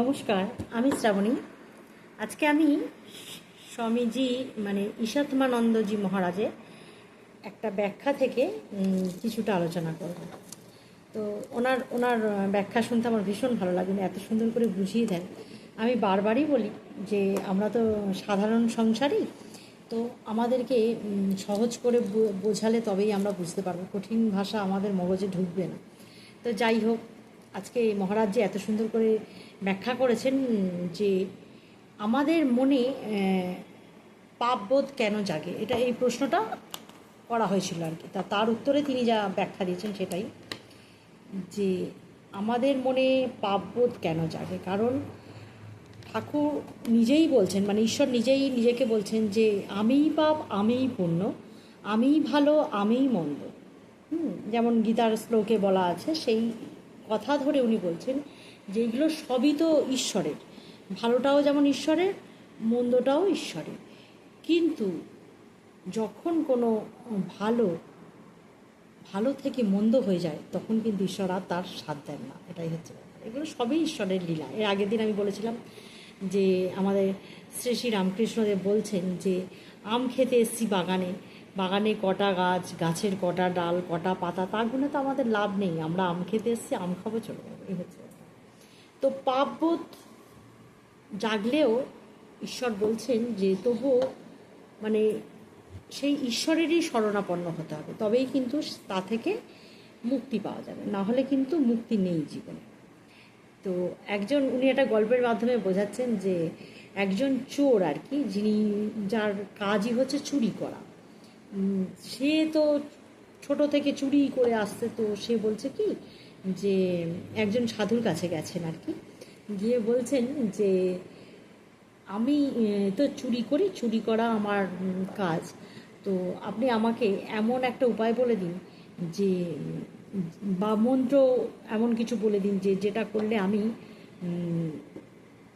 নমস্কার, আমি শ্রাবণী। আজকে আমি স্বামীজি মানে ঈশাত্মানন্দজি মহারাজের একটা ব্যাখ্যা থেকে কিছুটা আলোচনা করব। তো ওনার ওনার ব্যাখ্যা শুনতে আমার ভীষণ ভালো লাগে এত সুন্দর করে বুঝিয়ে দেন। আমি বারবারই বলি যে, আমরা তো সাধারণ সংসারই তো আমাদেরকে সহজ করে বোঝালে তবেই আমরা বুঝতে পারব। কঠিন ভাষা আমাদের মগজে ঢুকবে না। তো যাই হোক আজকে মহারাজ যে এত সুন্দর করে ব্যাখ্যা করেছেন যে আমাদের মনে পাপবোধ কেন জাগে? এটা এই প্রশ্নটা করা হয়েছিল আর কি। তা, তার উত্তরে তিনি যা ব্যাখ্যা দিয়েছেন সেটাই যে আমাদের মনে পাপবোধ কেন জাগে? কারণ ঠাকুর নিজেই বলছেন মানে ঈশ্বর নিজেই নিজেকে বলছেন যে আমিই পাপ, আমিই পুণ্য, আমিই ভালো, আমিই মন্দ। হুম, যেমন গীতার শ্লোকে বলা আছে, সেই কথা ধরে উনি বলছেন যে এগুলো সবই তো ঈশ্বরের। ভালোটাও যেমন ঈশ্বরের, মন্দটাও ঈশ্বরের। কিন্তু যখন কোনো ভালো ভালো থেকে মন্দ হয়ে যায়, তখন কিন্তু ঈশ্বর আর তার সাথ দেন না। এটাই হচ্ছে এগুলো সবই ঈশ্বরের লীলা। এর আগের দিন আমি বলেছিলাম যে আমাদের শ্রী শ্রী রামকৃষ্ণদেব বলছেন যে, আম খেতে এসছি বাগানে বাগানে কটা গাছ, গাছের কটা ডাল, কটা পাতা তার তো আমাদের লাভ নেই। আমরা আম খেতে এসছি, আম খাব, চলে। যাব এই হচ্ছে। তো পাপবোধ জাগলেও ঈশ্বর বলছেন যে তবুও মানে সেই ঈশ্বরেরই শরণাপন্ন হতে হবে। তবেই কিন্তু তা থেকে মুক্তি পাওয়া যাবে। না হলে কিন্তু মুক্তি নেই জীবনে। তো একজন, উনি একটা গল্পের মাধ্যমে বোঝাচ্ছেন যে, একজন চোর আর কি, যিনি, যার কাজই হচ্ছে চুরি করা। সে তো ছোট থেকে চুরি করে আসছে তো সে বলছে কি, যে একজন সাধুর কাছে গেছেন আর কি। গিয়ে বলছেন যে, আমি তো চুরি করি, চুরি করা আমার কাজ। তো আপনি আমাকে এমন একটা উপায় বলে দিন যে, বা মন্ত্র এমন কিছু বলে দিন যে, যেটা করলে আমি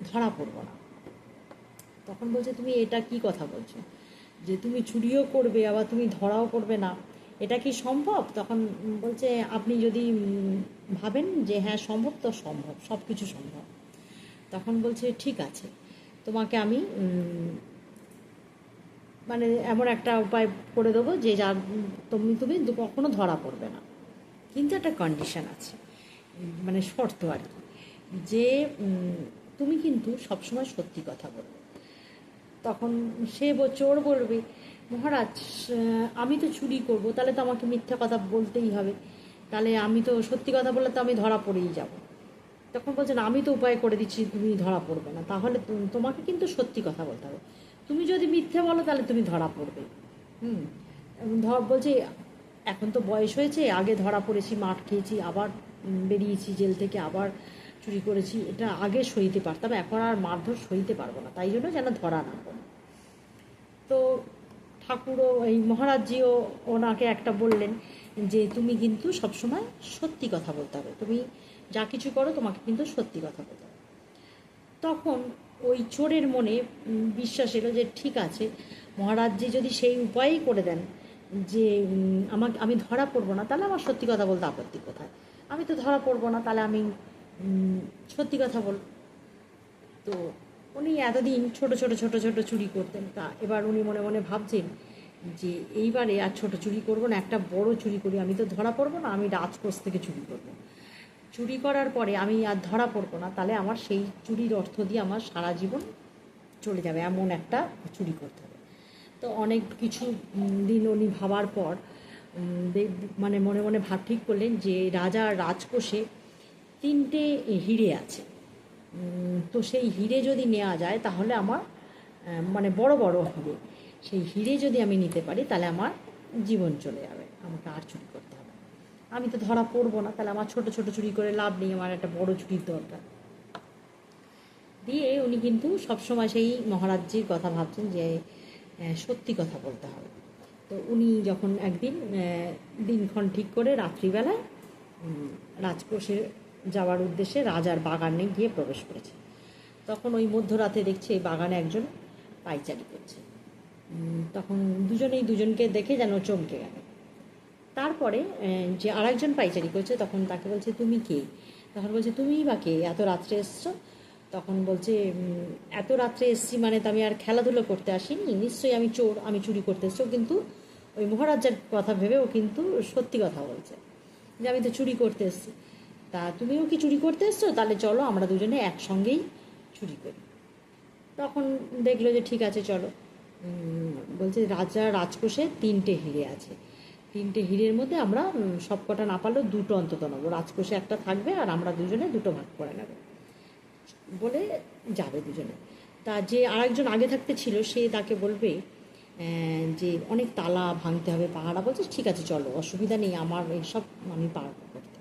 ধরা পড়ব না। তখন বলছে, তুমি এটা কি কথা বলছো? যে তুমি চুরিও করবে আবার তুমি ধরাও করবে না, এটা কি সম্ভব? তখন বলছে, আপনি যদি ভাবেন যে হ্যাঁ সম্ভব তো সম্ভব সব কিছু সম্ভব। তখন বলছে, ঠিক আছে, তোমাকে আমি মানে এমন একটা উপায় করে দেবো যে যার তুমি তুমি কখনো ধরা পড়বে না। কিন্তু একটা কন্ডিশন আছে মানে শর্ত আর কি, যে তুমি কিন্তু সবসময় সত্যি কথা বলবে। তখন সে চোর বলবে, মহারাজ আমি তো চুরি করব, তাহলে তো আমাকে মিথ্যা কথা বলতেই হবে। তাহলে আমি তো সত্যি কথা বললে তো আমি ধরা পড়েই যাব। তখন বলছেন, আমি তো উপায় করে দিচ্ছি, তুমি ধরা পড়বে না। তাহলে তোমাকে কিন্তু সত্যি কথা বলতে হবে। তুমি যদি মিথ্যে বলো, তাহলে তুমি ধরা পড়বে। হুম। ধর বলছে, এখন তো বয়স হয়েছে, আগে ধরা পড়েছি, মাঠ খেয়েছি, আবার বেরিয়েছি জেল থেকে, আবার চুরি করেছি, এটা আগে সইতে পারতাম এখন আর মারধর সইতে পারব না, তাই জন্য যেন ধরা না পড়ে। তো ঠাকুরও, এই মহারাজজিও ওনাকে একটা বললেন যে, তুমি কিন্তু সবসময় সত্যি কথা বলতে হবে, তুমি যা কিছু করো তোমাকে কিন্তু সত্যি কথা বলতে হবে। তখন ওই চোরের মনে বিশ্বাস এলো যে, ঠিক আছে, মহারাজজি যদি সেই উপায়ই করে দেন যে আমাকে, আমি ধরা পড়ব না, তাহলে আমার সত্যি কথা বলতে আপত্তি কোথায়? আমি তো ধরা পড়ব না, তাহলে আমি সত্যি কথা বল। তো উনি এতদিন ছোট ছোট ছোট ছোট চুরি করতেন। তা এবার উনি মনে মনে ভাবছেন যে এইবারে আর ছোট চুরি করব না, একটা বড় চুরি করি। আমি তো ধরা পড়ব না, আমি রাজকোষ থেকে চুরি করব। চুরি করার পরে আমি আর ধরা পড়ব না, তাহলে আমার সেই চুরির অর্থ দিয়ে আমার সারা জীবন চলে যাবে, এমন একটা চুরি করতে হবে। তো অনেক কিছু দিন উনি ভাবার পর মানে মনে মনে ভাব ঠিক করলেন যে রাজা রাজকোষে তিনটে হিরে আছে। তো সেই হিরে যদি নেওয়া যায় তাহলে আমার মানে বড় বড় হিরে সেই হিরে যদি আমি নিতে পারি তাহলে আমার জীবন চলে যাবে আমাকে আর চুরি করতে হবে। আমি তো ধরা পড়ব না তাহলে আমার ছোট ছোট চুরি করে লাভ নেই আমার একটা বড় চুরির দরকার। দিয়ে উনি কিন্তু সবসময় সেই মহারাজ্যের কথা ভাবছেন যে সত্যি কথা বলতে হবে। তো উনি যখন একদিন দিনক্ষণ ঠিক করে রাত্রিবেলায় উম, রাজকোষে যাওয়ার উদ্দেশ্যে রাজার বাগানে গিয়ে প্রবেশ করেছে। তখন ওই মধ্যরাতে দেখছে এই বাগানে একজন পাইচারি করছে। তখন দুজনেই দুজনকে দেখে যেন চমকে গেল। তারপরে যে আরেকজন পাইচারি করছে, তখন তাকে বলছে, তুমি কে? তখন বলছে, তুমিই বা কে? এত রাত্রে এসছো? তখন বলছে এত রাত্রে এসছি মানে তো আমি আর খেলাধুলো করতে আসিনি। নিশ্চয়ই আমি চোর, আমি চুরি করতে এসছি। কিন্তু ওই মহারাজার কথা ভেবে ও কিন্তু সত্যি কথা বলছে যে, আমি তো চুরি করতে এসছি। তা তুমিও কি চুরি করতে এসছো? তাহলে চলো, আমরা দুজনে একসঙ্গেই চুরি করি। তখন দেখল যে ঠিক আছে, চলো। বলছে রাজা রাজকোষে তিনটে হিরে আছে। তিনটে হিরের মধ্যে আমরা সব কটা না পারলেও দুটো অন্তত নেব। রাজকোষে একটা থাকবে আর আমরা দুজনে দুটো ভাগ করে নেব। বলে যাবে দুজনে। তা যে আরেকজন আগে থাকতে ছিল, সে তাকে বলবে যে অনেক তালা ভাঙতে হবে পাহাড়া বলছে, ঠিক আছে, চলো, অসুবিধা নেই, আমার এইসব আমি পারব করতে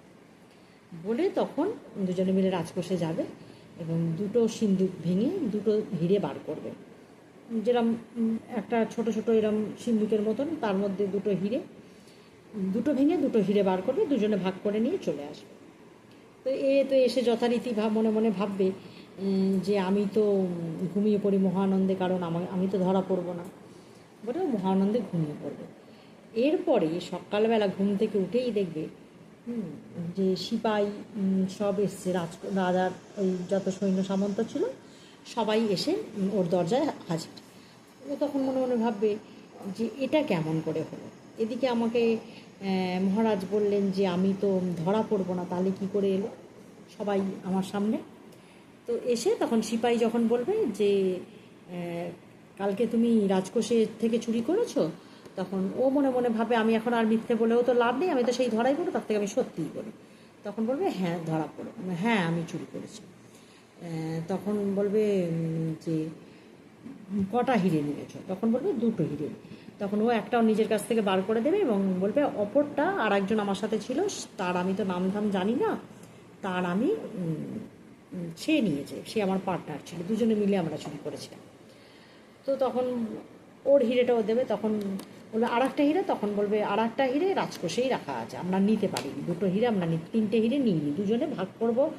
বলে তখন দুজনে মিলে রাজকোষে যাবে এবং দুটো সিন্দুক ভেঙে দুটো হিরে বার করবে। যেরম একটা ছোট ছোট এরম সিন্দুকের মতন, তার মধ্যে দুটো হিরে, দুটো ভেঙে দুটো হিরে বার করবে, দুজনে ভাগ করে নিয়ে চলে আসবে। তো এ তো এসে যথারীতি ভাব মনে মনে ভাববে যে আমি তো ঘুমিয়ে পড়ি মহানন্দে, কারণ আমার আমি তো ধরা পড়ব না। বলে মহানন্দে ঘুমিয়ে পড়বে। এরপরে সকালবেলা ঘুম থেকে উঠেই দেখবে যে সিপাই সব এসছে, রাজ, রাজার ওই যত সৈন্য সামন্ত ছিল, সবাই এসে ওর দরজায় হাজির। ও তখন মনে মনে ভাববে যে এটা কেমন করে হলো। এদিকে আমাকে মহারাজ বললেন যে আমি তো ধরা পড়ব না, তাহলে কি করে এলো? সবাই আমার সামনে। তো এসে তখন সিপাই যখন বলবে যে কালকে তুমি রাজকোষে থেকে চুরি করেছ তখন ও মনে মনে ভাবে, আমি এখন আর মিথ্যে বলেও তো লাভ নেই, আমি তো সেই ধরাই পড়ো তার থেকে আমি সত্যিই করি তখন বলবে হ্যাঁ ধরা পড়ো। হ্যাঁ আমি চুরি করেছি। তখন বলবে যে, কটা হিরে নিয়েছ? তখন বলবে, দুটো হিরে। তখন ও একটাও নিজের কাছ থেকে বার করে দেবে এবং বলবে, অপরটা আর একজন আমার সাথে ছিল, তার আমি তো নাম ধাম জানি না, তার আমি সে নিয়েছে, সে আমার পার্টনার ছিল, দুজনে মিলে আমরা চুরি করেছিলাম। তো তখন ওর হিরেটাও দেবে, তখন বলবে আর একটা হিরে? তখন বলবে আর একটা হিরে রাজকোষেই রাখা আছে, আমরা নিতে পারিনি। দুটো হিরে আমরা তিনটে হিরে নিইনি, দুজনে ভাগ করব,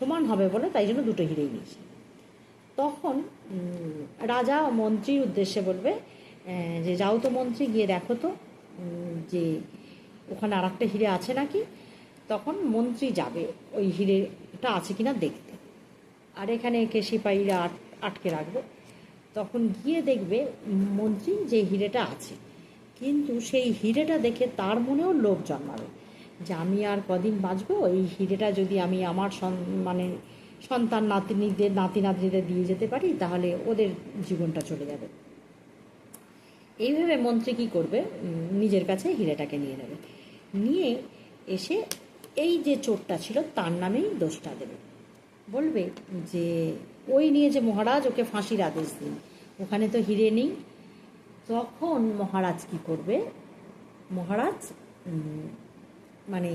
সমান হবে বলে তাই জন্য দুটো হিরেই নিয়েছি। তখন রাজা মন্ত্রীর উদ্দেশ্যে বলবে যে যাও তো মন্ত্রী, গিয়ে দেখো তো যে ওখানে আর একটা হিরে আছে নাকি? তখন মন্ত্রী যাবে, ওই হিরেটা আছে কিনা দেখতে। আর এখানে একে সিপাহীরা আট- আটকে রাখবে। তখন গিয়ে দেখবে মন্ত্রী যে হিরেটা আছে কিন্তু সেই হিরেটা দেখে তার মনেও লোভ জন্মাবে যে আমি আর কদিন বাঁচবো? এই হিরেটা যদি আমি আমার মানে সন্তান নাতিনিদের নাতি নাতনিদের দিয়ে যেতে পারি, তাহলে ওদের জীবনটা চলে যাবে। এইভাবে মন্ত্রী কী করবে? নিজের কাছে হিরেটাকে নিয়ে নেবে। নিয়ে এসে এই যে চোরটা ছিল, তার নামেই দোষটা দেবে। বলবে যে, ওই নিয়ে যে মহারাজ, ওকে ফাঁসির আদেশ দিন। ওখানে তো হিরে নেই তখন মহারাজ কি করবে? মহারাজ মানে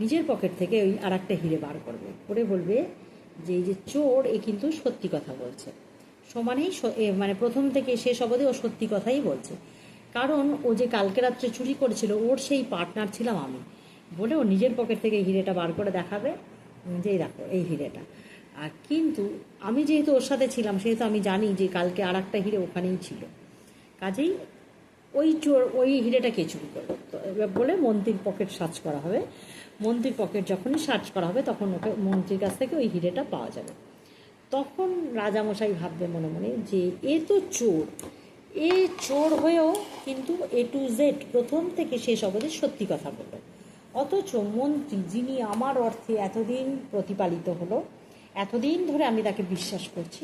নিজের পকেট থেকে ওই আর একটা হিরে বার করবে। করে বলবে যে, এই যে চোর, এ কিন্তু সত্যি কথা বলছে। সমানেই মানে প্রথম থেকে শেষ অবধি ও সত্যি কথাই বলছে। কারণ ও যে কালকে রাত্রে চুরি করেছিল, ওর সেই পার্টনার ছিলাম আমি। বলে ও নিজের পকেট থেকে হিরেটা বার করে দেখাবে যে দেখো, এই হিরেটা। আর কিন্তু আমি যেহেতু ওর সাথে ছিলাম, সেহেতু আমি জানি যে, কালকে আর একটা হিরে ওখানেই ছিল। কাজেই ওই চোর, ওই হিরেটা কে চুরি করল বলে মন্ত্রীর পকেট সার্চ করা হবে। মন্ত্রীর পকেট যখনই সার্চ করা হবে, তখন ওকে মন্ত্রীর কাছ থেকে ওই হিরেটা পাওয়া যাবে। তখন রাজামশাই ভাববে মনে মনে যে, এ তো চোর। এ চোর হয়েও কিন্তু এ টু জেড প্রথম থেকে শেষ অবধি সত্যি কথা বলল অথচ মন্ত্রী যিনি আমার অর্থে এতদিন প্রতিপালিত হলো, এতদিন ধরে আমি তাকে বিশ্বাস করছি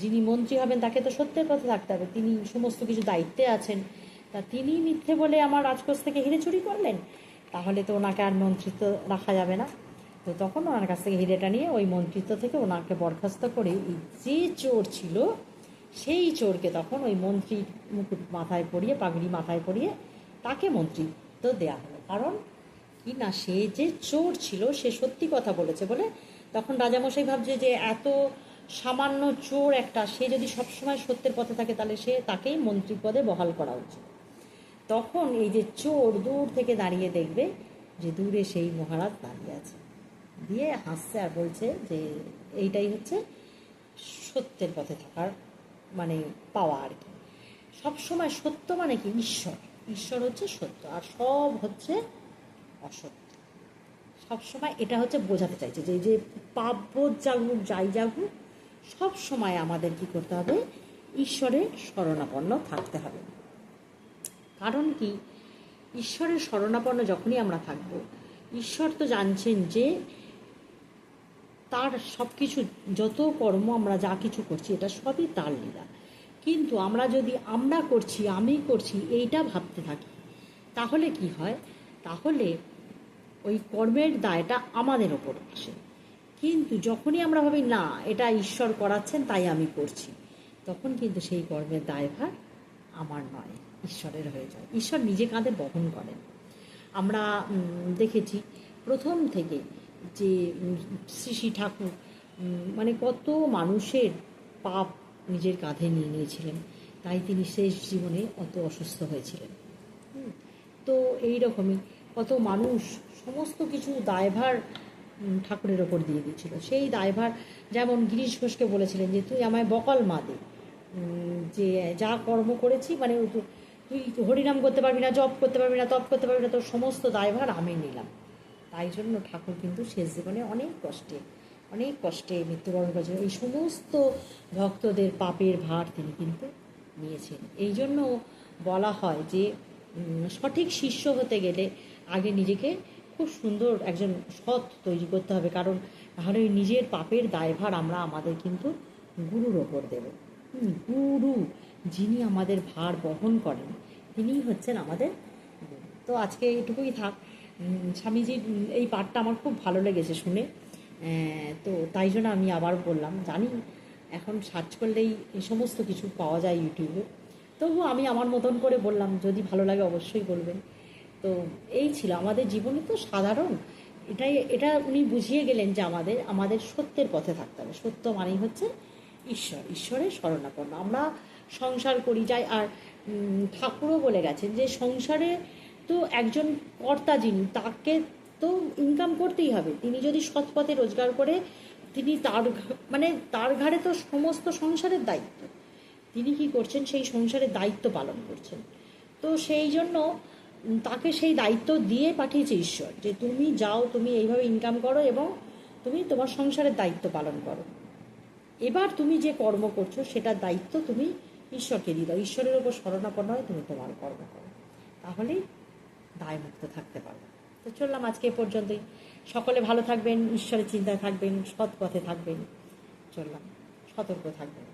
যিনি মন্ত্রী হবেন, তাকে তো সত্যের পথে থাকতে হবে। তিনি সমস্ত কিছু দায়িত্বে আছেন। তা তিনি মিথ্যে বলে আমার রাজকোষ থেকে হিরে চুরি করলেন? তাহলে তো ওনাকে আর মন্ত্রিত্ব রাখা যাবে না। তো তখন ওনার কাছ থেকে হিরেটা নিয়ে ওই মন্ত্রিত্ব থেকে ওনাকে বরখাস্ত করে এই যে চোর ছিল, সেই চোরকে তখন ওই মন্ত্রীর মুকুট মাথায় পরিয়ে, পাগড়ি মাথায় পরিয়ে তাকে মন্ত্রিত্ব দেয়া হলো। কারণ কি না, সে যে চোর ছিল, সে সত্যি কথা বলেছে বলে তখন রাজামশাই ভাবছে যে এত সামান্য চোর একটা, সে যদি সবসময় সত্যের পথে থাকে, তাহলে সে তাকেই মন্ত্রী পদে বহাল করা উচিত। তখন এই যে চোর দূর থেকে দাঁড়িয়ে দেখবে যে দূরে সেই মহারাজ দাঁড়িয়ে আছে। দিয়ে হাসছে আর বলছে যে এইটাই হচ্ছে সত্যের পথে থাকার মানে পাওয়া আর কি। সবসময় সত্য মানে কি? ঈশ্বর। ঈশ্বর হচ্ছে সত্য আর সব হচ্ছে অসত্য। সবসময় এটা হচ্ছে বোঝাতে চাইছে যে যে পাপ জাগুক, যাই জাগুক সব সময় আমাদের কি করতে হবে? ঈশ্বরের শরণাপন্ন থাকতে হবে। কারণ কি? ঈশ্বরের শরণাপন্ন যখনই আমরা থাকব, ঈশ্বর তো জানছেন যে তার সব কিছু যত কর্ম আমরা যা কিছু করছি, এটা সবই তার লীলা। কিন্তু আমরা যদি আমরা করছি, আমি করছি, এইটা ভাবতে থাকি, তাহলে কি হয়? তাহলে ওই কর্মের দায়টা আমাদের ওপর আসে। কিন্তু যখনই আমরা ভাবি, না, এটা ঈশ্বর করাচ্ছেন, তাই আমি করছি, তখন কিন্তু সেই কর্মের দায়ভার আমার নয়, ঈশ্বরের হয়ে যায়। ঈশ্বর নিজে কাঁধে বহন করেন। আমরা দেখেছি প্রথম থেকে যে শ্রী শ্রী ঠাকুর মানে কত মানুষের পাপ নিজের কাঁধে নিয়ে নিয়েছিলেন। তাই তিনি শেষ জীবনে অত অসুস্থ হয়েছিলেন। তো এই রকমই কত মানুষ, সমস্ত কিছু দায়ভার ঠাকুরের ওপর দিয়ে দিয়েছিল। সেই দায়ভার যেমন গিরিশ ঘোষকে বলেছিলেন যে, তুই আমায় বকাল মা দে। যে, যা কর্ম করেছি মানে তুই হরিনাম করতে পারবি না, জপ করতে পারবি না, তপ করতে পারবি না, তোর সমস্ত দায়ভার আমি নিলাম। তাই জন্য ঠাকুর কিন্তু শেষ জীবনে অনেক কষ্টে অনেক কষ্টে মৃত্যুবরণ করেছিল এই সমস্ত ভক্তদের পাপের ভার তিনি কিন্তু নিয়েছেন। এই জন্য বলা হয় যে সঠিক শিষ্য হতে গেলে আগে নিজেকে খুব সুন্দর একজন সৎ তৈরি করতে হবে, কারণ তাহলে ওই নিজের পাপের দায়ভার আমরা আমাদের কিন্তু গুরুর ওপর দেব। গুরু যিনি আমাদের ভার বহন করেন, তিনিই হচ্ছেন আমাদের। তো আজকে এইটুকুই থাক। স্বামীজির এই পাঠটা আমার খুব ভালো লেগেছে শুনে। তো তাই জন্য আমি আবার বললাম, জানি এখন সার্চ করলেই এই সমস্ত কিছু পাওয়া যায় ইউটিউবে। তবু আমি আমার মতন করে বললাম, যদি ভালো লাগে অবশ্যই বলবেন। তো এই ছিল আমাদের জীবনে তো সাধারণ। এটাই, এটা উনি বুঝিয়ে গেলেন যে আমাদের আমাদের সত্যের পথে থাকতে হবে। সত্য মানেই হচ্ছে ঈশ্বর। ঈশ্বরের শরণাপন্ন আমরা সংসার করি, যাই আর ঠাকুরও বলে গেছেন যে সংসারে তো একজন কর্তা যিনি, তাকে তো ইনকাম করতেই হবে। তিনি যদি সৎ পথে রোজগার করে, তিনি তার মানে তার ঘাড়ে তো সমস্ত সংসারের দায়িত্ব। তিনি কি করছেন? সেই সংসারের দায়িত্ব পালন করছেন। তো সেই জন্য তাকে সেই দায়িত্ব দিয়ে পাঠিয়েছে ঈশ্বর, যে তুমি যাও, তুমি এইভাবে ইনকাম করো এবং তুমি তোমার সংসারের দায়িত্ব পালন করো। এবার তুমি যে কর্ম করছ, সেটার দায়িত্ব তুমি ঈশ্বরকে দিয়ে দাও। ঈশ্বরের ওপর শরণাপন্ন হয়ে তুমি তোমার কর্ম করো। তাহলেই দায়মুক্ত থাকতে পারবে। তো চললাম আজকে এ পর্যন্তই। সকলে ভালো থাকবেন, ঈশ্বরের চিন্তায় থাকবেন সৎ পথে থাকবেন। চললাম, সতর্ক থাকবেন।